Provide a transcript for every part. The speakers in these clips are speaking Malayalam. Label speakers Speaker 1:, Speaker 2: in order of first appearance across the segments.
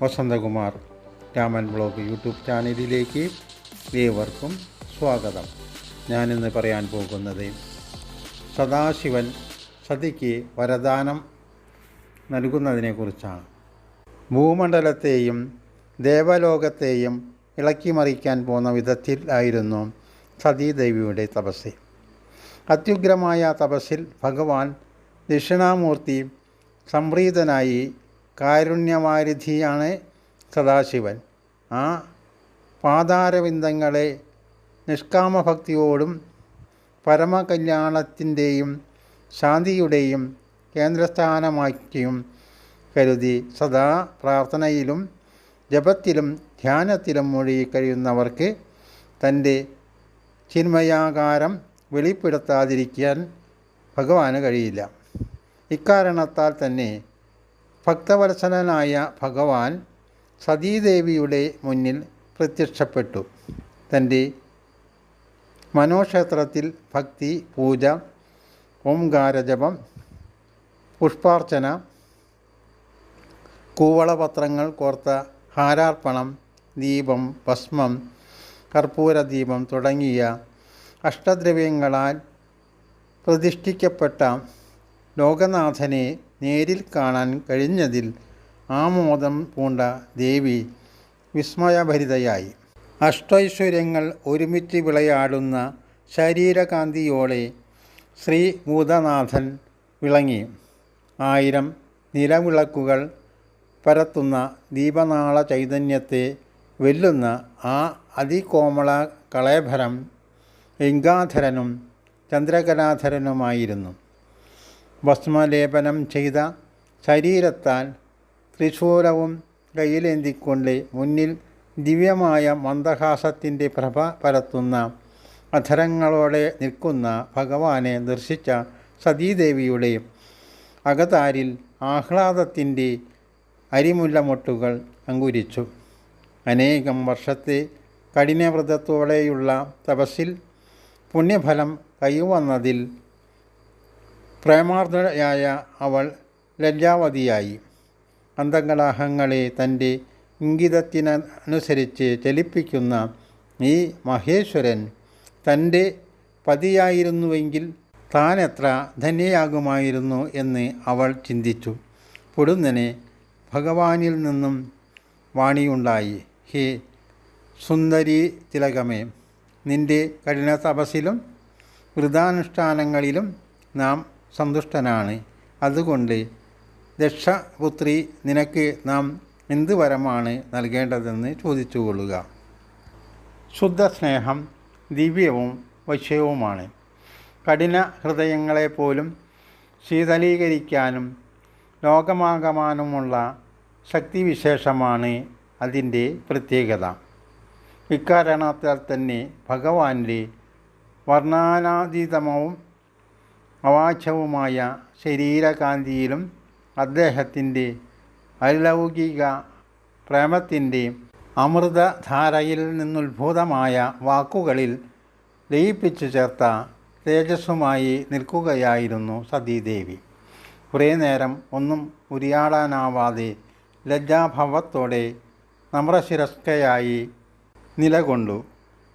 Speaker 1: വസന്തകുമാർ രാമൻ ബ്ലോഗ് യൂട്യൂബ് ചാനലിലേക്ക് ഏവർക്കും സ്വാഗതം. ഞാനിന്ന് പറയാൻ പോകുന്നത് സദാശിവൻ സതിക്ക് വരദാനം നൽകുന്നതിനെക്കുറിച്ചാണ്. ഭൂമണ്ഡലത്തെയും ദേവലോകത്തെയും ഇളക്കിമറിക്കാൻ പോന്ന വിധത്തിൽ ആയിരുന്നു സതീദേവിയുടെ തപസ് അത്യുഗ്രമായ തപസ്സിൽ ഭഗവാൻ ദക്ഷിണാമൂർത്തി സംപ്രീതനായി കാരുണ്യവാരിധിയാണ് സദാശിവൻ. ആ പാതാരവിന്ദങ്ങളെ നിഷ്കാമഭക്തിയോടും പരമകല്യാണത്തിന്റെയും ശാന്തിയുടെയും കേന്ദ്രസ്ഥാനമാക്കിയും കരുതി സദാ പ്രാർത്ഥനയിലും ജപത്തിലും ധ്യാനത്തിലും മൊഴി കഴിയുന്നവർക്ക് തന്റെ ചിന്മയാകാരം വെളിപ്പെടുത്താതിരിക്കാൻ ഭഗവാന് കഴിയില്ല. ഇക്കാരണത്താൽ തന്നെ ഭക്തവത്സലനായ ഭഗവാൻ സതീദേവിയുടെ മുന്നിൽ പ്രത്യക്ഷപ്പെട്ടു. തന്റെ മനോക്ഷേത്രത്തിൽ ഭക്തി പൂജ ഓംകാരജപം പുഷ്പാർച്ചന കൂവളപത്രങ്ങൾ കോർത്ത ഹാരാർപ്പണം ദീപം ഭസ്മം കർപ്പൂരദീപം തുടങ്ങിയ അഷ്ടദ്രവ്യങ്ങളാൽ പ്രതിഷ്ഠിക്കപ്പെട്ട ലോകനാഥനെ നേരിൽ കാണാൻ കഴിഞ്ഞതിൽ ആമോദം പൂണ്ട ദേവി വിസ്മയഭരിതയായി. അഷ്ടൈശ്വര്യങ്ങൾ ഒരുമിച്ച് വിളയാടുന്ന ശരീരകാന്തിയോടെ ശ്രീ ഭൂതനാഥൻ വിളങ്ങി. ആയിരം നിലവിളക്കുകൾ പരത്തുന്ന ദീപനാള ചൈതന്യത്തെ വെല്ലുന്ന ആ അതികോമള കളേഭരം ഗംഗാധരനും ചന്ദ്രകലാധരനുമായിരുന്നു. ഭസ്മലേപനം ചെയ്ത ശരീരത്താൽ ത്രിശൂലവും കയ്യിലേന്തിക്കൊണ്ട് മുന്നിൽ ദിവ്യമായ മന്ദഹാസത്തിന്റെ പ്രഭ പരത്തുന്ന അധരങ്ങളോടെ നിൽക്കുന്ന ഭഗവാനെ ദർശിച്ച സതീദേവിയുടെ അകതാരിൽ ആഹ്ലാദത്തിന്റെ അരിമുല്ലമൊട്ടുകൾ അങ്കുരിച്ചു. അനേകം വർഷത്തെ കഠിനവ്രതത്തോടെയുള്ള തപസ്സിൽ പുണ്യഫലം കൈവന്നതിൽ പ്രേമാർദ്ദയായ അവൾ ലജ്ജാവതിയായി. അന്തങ്കലാഹങ്ങളെ തന്റെ ഇംഗിതത്തിനനുസരിച്ച് ചലിപ്പിക്കുന്ന ഈ മഹേശ്വരൻ തന്റെ പതിയായിരുന്നുവെങ്കിൽ താൻ എത്ര ധന്യയാകുമായിരുന്നു എന്ന് അവൾ ചിന്തിച്ചു. പൊടുന്നനെ ഭഗവാനിൽ നിന്നും വാണിയുണ്ടായി. ഹേ സുന്ദരി തിലകമേ നിന്റെ കഠിന തപസ്സിലും വൃതാനുഷ്ഠാനങ്ങളിലും നാം സന്തുഷ്ടനാണ്. അതുകൊണ്ട് ദക്ഷപുത്രി നിനക്ക് നാം എന്ത് വരമാണ് നൽകേണ്ടതെന്ന് ചോദിച്ചുകൊള്ളുക. ശുദ്ധസ്നേഹം ദിവ്യവും വശ്യവുമാണ്. കഠിന ഹൃദയങ്ങളെപ്പോലും ശീതലീകരിക്കാനും ലോകമാകമാനുമുള്ള ശക്തിവിശേഷമാണ് അതിന്റെ പ്രത്യേകത. ഇക്കാരണത്താൽ തന്നെ ഭഗവാന്റെ വർണാനാതീതമവും അവാച്യവുമായ ശരീരകാന്തിയിലും അദ്ദേഹത്തിന്റെ അലൗകിക പ്രേമത്തിന്റെ അമൃതധാരയിൽ നിന്നുത്ഭൂതമായ വാക്കുകളിൽ ലയിപ്പിച്ചു ചേർത്ത തേജസ്സുമായി നിൽക്കുകയായിരുന്നു സതീദേവി. കുറേ നേരം ഒന്നും ഉരിയാടാനാവാതെ ലജ്ജാഭാവത്തോടെ നമ്രശിരസ്കയായി നിലകൊണ്ടു.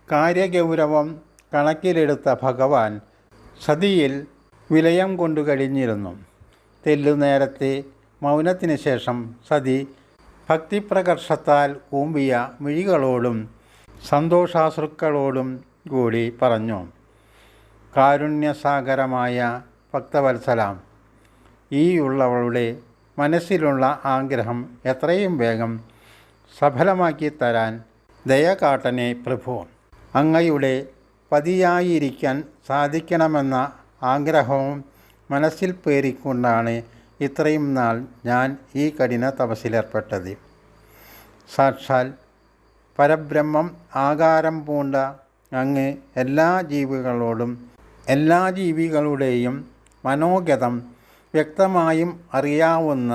Speaker 1: കാര്യഗൗരവം കണക്കിലെടുത്ത ഭഗവാൻ സതിയിൽ വിലയം കൊണ്ടു കഴിഞ്ഞിരുന്നു. തെല്ലു നേരത്തെ മൗനത്തിന് ശേഷം സതി ഭക്തിപ്രകർഷത്താൽ കൂമ്പിയ മിഴികളോടും സന്തോഷാശ്രുക്കളോടും കൂടി പറഞ്ഞു കാരുണ്യസാഗരമായ ഭക്തവത്സലാം ഈ ഉള്ളവളുടെ മനസ്സിലുള്ള ആഗ്രഹം എത്രയും വേഗം സഫലമാക്കി തരാൻ ദയകാട്ടനെ പ്രഭു. അങ്ങയുടെ പതിയായിരിക്കാൻ സാധിക്കണമെന്ന ആഗ്രഹവും മനസ്സിൽ പേറിക്കൊണ്ടാണ് ഇത്രയും നാൾ ഞാൻ ഈ കഠിന തപസ്സിലേർപ്പെട്ടത് സാക്ഷാൽ പരബ്രഹ്മം ആകാരം പൂണ്ട അങ്ങ് എല്ലാ ജീവികളോടും എല്ലാ ജീവികളുടെയും മനോഗതം വ്യക്തമായും അറിയാവുന്ന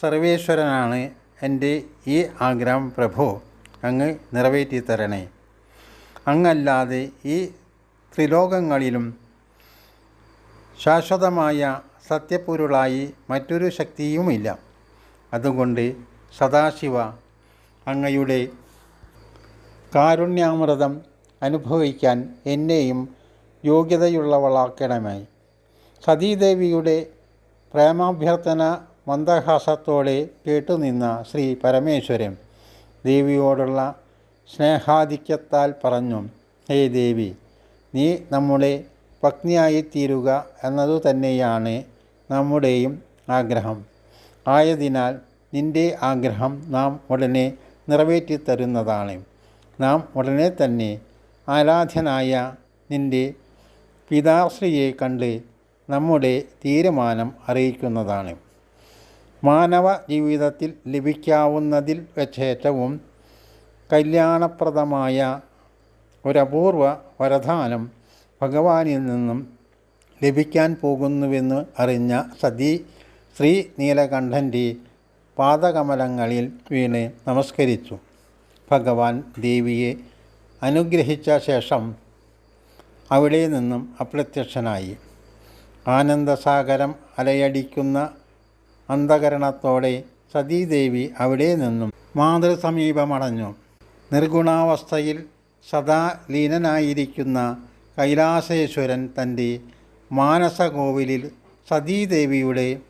Speaker 1: സർവേശ്വരനാണ് എന്റെ ഈ ആഗ്രഹം പ്രഭു. അങ്ങ് നിറവേറ്റി തരണേ അങ്ങല്ലാതെ ഈ ത്രിലോകങ്ങളിലും ശാശ്വതമായ സത്യപ്പൊരുളായി മറ്റൊരു ശക്തിയുമില്ല. അതുകൊണ്ട് സദാശിവ അങ്ങയുടെ കാരുണ്യാമൃതം അനുഭവിക്കാൻ എന്നെയും യോഗ്യതയുള്ളവളാക്കണമായി സതീദേവിയുടെ പ്രേമാഭ്യർത്ഥന മന്ദഹാസത്തോടെ കേട്ടുനിന്ന ശ്രീ പരമേശ്വരൻ ദേവിയോടുള്ള സ്നേഹാധിക്യത്താൽ പറഞ്ഞു ഹേ ദേവി നീ നമ്മുടെ പത്നിയായിത്തീരുക എന്നതു തന്നെയാണ് നമ്മുടെയും ആഗ്രഹം. ആയതിനാൽ നിന്റെ ആഗ്രഹം നാം ഉടനെ നിറവേറ്റിത്തരുന്നതാണ്. നാം ഉടനെ തന്നെ ആരാധ്യനായ നിന്റെ പിതാശ്രീയെ കണ്ട് നമ്മുടെ തീരുമാനം അറിയിക്കുന്നതാണ്. മാനവ ജീവിതത്തിൽ ലഭിക്കാവുന്നതിൽ വെച്ചേറ്റവും കല്യാണപ്രദമായ ഒരപൂർവ വരദാനം ഭഗവാനിൽ നിന്നും ലഭിക്കാൻ പോകുന്നുവെന്ന് അറിഞ്ഞ സതി ശ്രീ നീലകണ്ഠന്റെ പാദകമലങ്ങളിൽ വീണ് നമസ്കരിച്ചു. ഭഗവാൻ ദേവിയെ അനുഗ്രഹിച്ച ശേഷം അവിടെ നിന്നും അപ്രത്യക്ഷനായി. ആനന്ദസാഗരം അലയടിക്കുന്ന അന്ധകരണത്തോടെ സതീദേവി അവിടെ നിന്നും മാതൃസമീപമടഞ്ഞു. നിർഗുണാവസ്ഥയിൽ സദാ ലീനനായിരിക്കുന്ന കൈലാസേശ്വരൻ തന്റെ മാനസകോവിലിൽ സതീദേവിയുടെ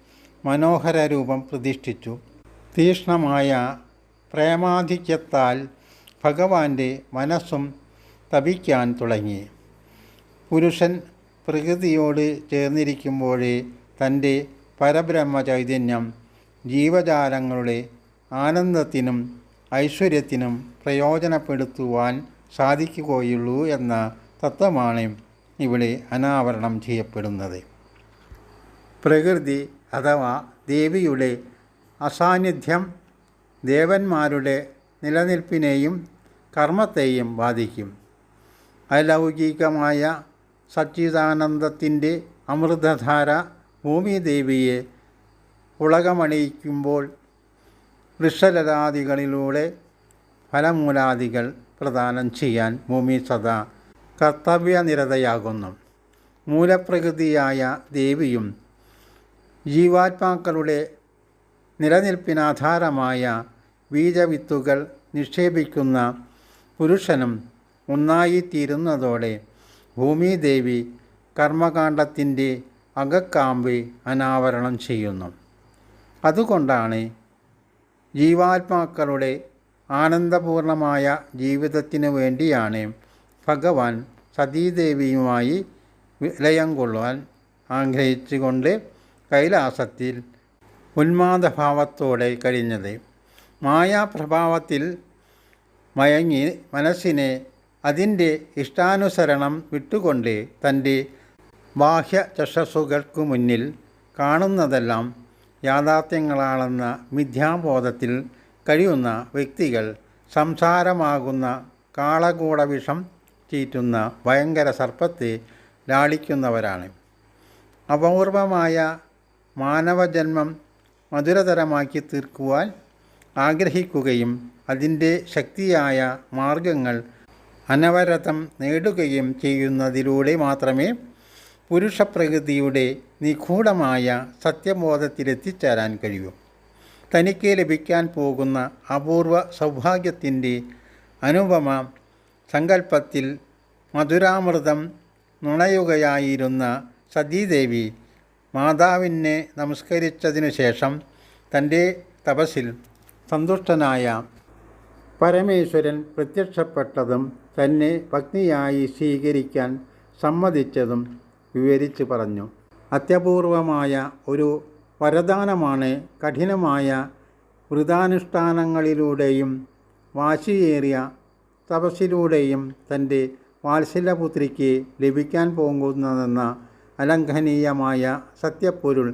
Speaker 1: മനോഹര രൂപം പ്രതിഷ്ഠിച്ചു. തീക്ഷ്ണമായ പ്രേമാധിക്യത്താൽ ഭഗവാന്റെ മനസ്സും തപിക്കാൻ തുടങ്ങി. പുരുഷൻ പ്രകൃതിയോട് ചേർന്നിരിക്കുമ്പോഴേ തന്റെ പരബ്രഹ്മ ചൈതന്യം ജീവജാലങ്ങളുടെ ആനന്ദത്തിനും ഐശ്വര്യത്തിനും പ്രയോജനപ്പെടുത്തുവാൻ സാധിക്കുകയുള്ളൂ എന്ന തത്വമാണ് ഇവിടെ അനാവരണം ചെയ്യപ്പെടുന്നത്. പ്രകൃതി അഥവാ ദേവിയുടെ അസാന്നിധ്യം ദേവന്മാരുടെ നിലനിൽപ്പിനെയും കർമ്മത്തെയും ബാധിക്കും. അലൗകികമായ സച്ചിദാനന്ദത്തിന്റെ അമൃതധാര ഭൂമിദേവിയെ ഉളകമണിയിക്കുമ്പോൾ വൃക്ഷലതാദികളിലൂടെ ഫലമൂലാദികൾ പ്രദാനം ചെയ്യാൻ ഭൂമി സദാ കർത്തവ്യനിരതയാകുന്നു. മൂലപ്രകൃതിയായ ദേവിയും ജീവാത്മാക്കളുടെ നിലനിൽപ്പിനാധാരമായ ബീജവിത്തുകൾ നിക്ഷേപിക്കുന്ന പുരുഷനും ഒന്നായിത്തീരുന്നതോടെ ഭൂമിദേവി കർമ്മകാണ്ഡത്തിന്റെ അകക്കാമ്പ് അനാവരണം ചെയ്യുന്നു. അതുകൊണ്ടാണ് ജീവാത്മാക്കളുടെ ആനന്ദപൂർണമായ ജീവിതത്തിനു വേണ്ടിയാണ് ഭഗവാൻ സതീദേവിയുമായി വിലയം കൊള്ളുവാൻ ആഗ്രഹിച്ചുകൊണ്ട് കൈലാസത്തിൽ ഉന്മാദഭാവത്തോടെ കഴിഞ്ഞത്. മായാപ്രഭാവത്തിൽ മയങ്ങി മനസ്സിനെ അതിന്റെ ഇഷ്ടാനുസരണം വിട്ടുകൊണ്ട് തന്റെ ബാഹ്യ ചക്ഷസുകൾക്കു മുന്നിൽ കാണുന്നതെല്ലാം യാഥാർത്ഥ്യങ്ങളാണെന്ന മിഥ്യാബോധത്തിൽ കഴിയുന്ന വ്യക്തികൾ സംസാരമാകുന്ന കാളകൂടവിഷം ചീറ്റുന്ന ഭയങ്കര സർപ്പത്തെ ലാളിക്കുന്നവരാണ്. അപൂർവമായ മാനവജന്മം മധുരതരമാക്കി തീർക്കുവാൻ ആഗ്രഹിക്കുകയും അതിന്റെ ശക്തിയായ മാർഗങ്ങൾ അനവരതം നേടുകയും ചെയ്യുന്നതിലൂടെ മാത്രമേ പുരുഷപ്രകൃതിയുടെ നിഗൂഢമായ സത്യബോധത്തിലെത്തിച്ചേരാൻ കഴിയൂ. തനിക്ക് ലഭിക്കാൻ പോകുന്ന അപൂർവ സൗഭാഗ്യത്തിന്റെ അനുപമ സങ്കല്പത്തിൽ മധുരാമൃതം നുണയുകയായിരുന്ന സതീദേവി മാതാവിനെ നമസ്കരിച്ചതിനു ശേഷം തന്റെ തപസ്സിൽ സന്തുഷ്ടനായ പരമേശ്വരൻ പ്രത്യക്ഷപ്പെട്ടതും തന്നെ പത്നിയായി സ്വീകരിക്കാൻ സമ്മതിച്ചതും വിവരിച്ചു പറഞ്ഞു. അത്യപൂർവമായ ഒരു വരദാനമാണ് കഠിനമായ വ്രതാനുഷ്ഠാനങ്ങളിലൂടെയും വാശിയേറിയ തപസ്സിലൂടെയും തന്റെ വാത്സല്യപുത്രിക്ക് ലഭിക്കാൻ പോകുന്നതെന്ന അലംഘനീയമായ സത്യപ്പൊരുൾ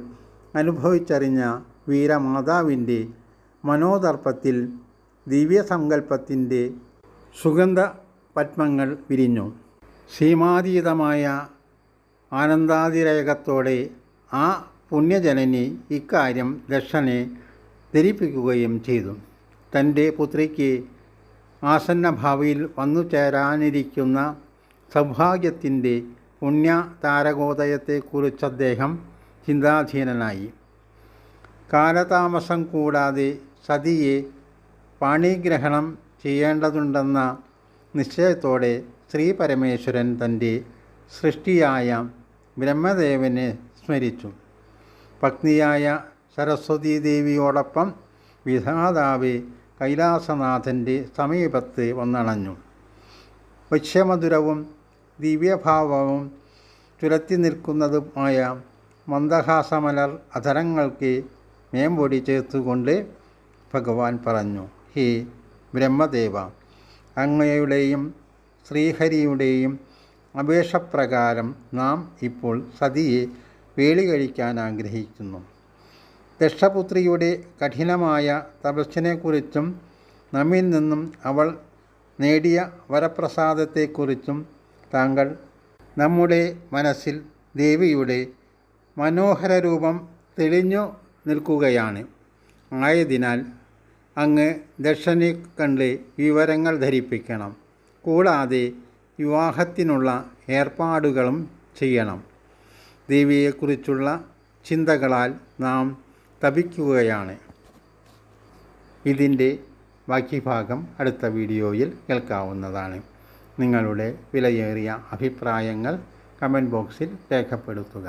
Speaker 1: അനുഭവിച്ചറിഞ്ഞ വീരമാതാവിന്റെ മനോദർപ്പത്തിൽ ദിവ്യസങ്കല്പത്തിന്റെ സുഗന്ധ പത്മങ്ങൾ വിരിഞ്ഞു. സീമാതീതമായ ആനന്ദാതിരേകത്തോടെ ആ പുണ്യജനനി ഇക്കാര്യം ദക്ഷനെ ധരിപ്പിക്കുകയും ചെയ്തു. തന്റെ പുത്രിക്ക് ആസന്ന ഭാവിയിൽ വന്നു ചേരാനിരിക്കുന്ന സൗഭാഗ്യത്തിന്റെ പുണ്യ താരകോദയത്തെക്കുറിച്ച് അദ്ദേഹം ചിന്താധീനനായി. കാലതാമസം കൂടാതെ സതിയെ പാണിഗ്രഹണം ചെയ്യേണ്ടതുണ്ടെന്ന നിശ്ചയത്തോടെ ശ്രീ പരമേശ്വരൻ തന്റെ സൃഷ്ടിയായ ബ്രഹ്മദേവനെ സ്മരിച്ചു. പത്നിയായ സരസ്വതീ ദേവിയോടൊപ്പം വിധാതാവ് കൈലാസനാഥന്റെ സമീപത്ത് വന്നണഞ്ഞു. വശ്യമധുരവും ദിവ്യഭാവവും ചുരത്തി നിൽക്കുന്നതുമായ മന്ദഹാസമലർ അധരങ്ങൾക്ക് മേമ്പൊടി ചേർത്തുകൊണ്ട് ഭഗവാൻ പറഞ്ഞു ഹേ ബ്രഹ്മദേവ അങ്ങയുടെയും ശ്രീഹരിയുടെയും അപേക്ഷപ്രകാരം നാം ഇപ്പോൾ സതിയെ വേളി കഴിക്കാൻ ആഗ്രഹിക്കുന്നു. ദക്ഷപുത്രിയുടെ കഠിനമായ തപസ്സിനെക്കുറിച്ചും നമ്മിൽ നിന്നും അവൾ നേടിയ വരപ്രസാദത്തെക്കുറിച്ചും താങ്കൾ നമ്മുടെ മനസ്സിൽ ദേവിയുടെ മനോഹര രൂപം തെളിഞ്ഞു നിൽക്കുകയാണ്. ആയതിനാൽ അങ്ങ് ദക്ഷനെ കണ്ട് വിവരങ്ങൾ ധരിപ്പിക്കണം. കൂടാതെ വിവാഹത്തിനുള്ള ഏർപ്പാടുകളും ചെയ്യണം. ദേവിയെക്കുറിച്ചുള്ള ചിന്തകളാൽ നാം തപിക്കുകയാണ്. ഇതിന്റെ ബാക്കി ഭാഗം അടുത്ത വീഡിയോയിൽ കേൾക്കാവുന്നതാണ്. നിങ്ങളുടെ വിലയേറിയ അഭിപ്രായങ്ങൾ കമന്റ് ബോക്സിൽ രേഖപ്പെടുത്തുക.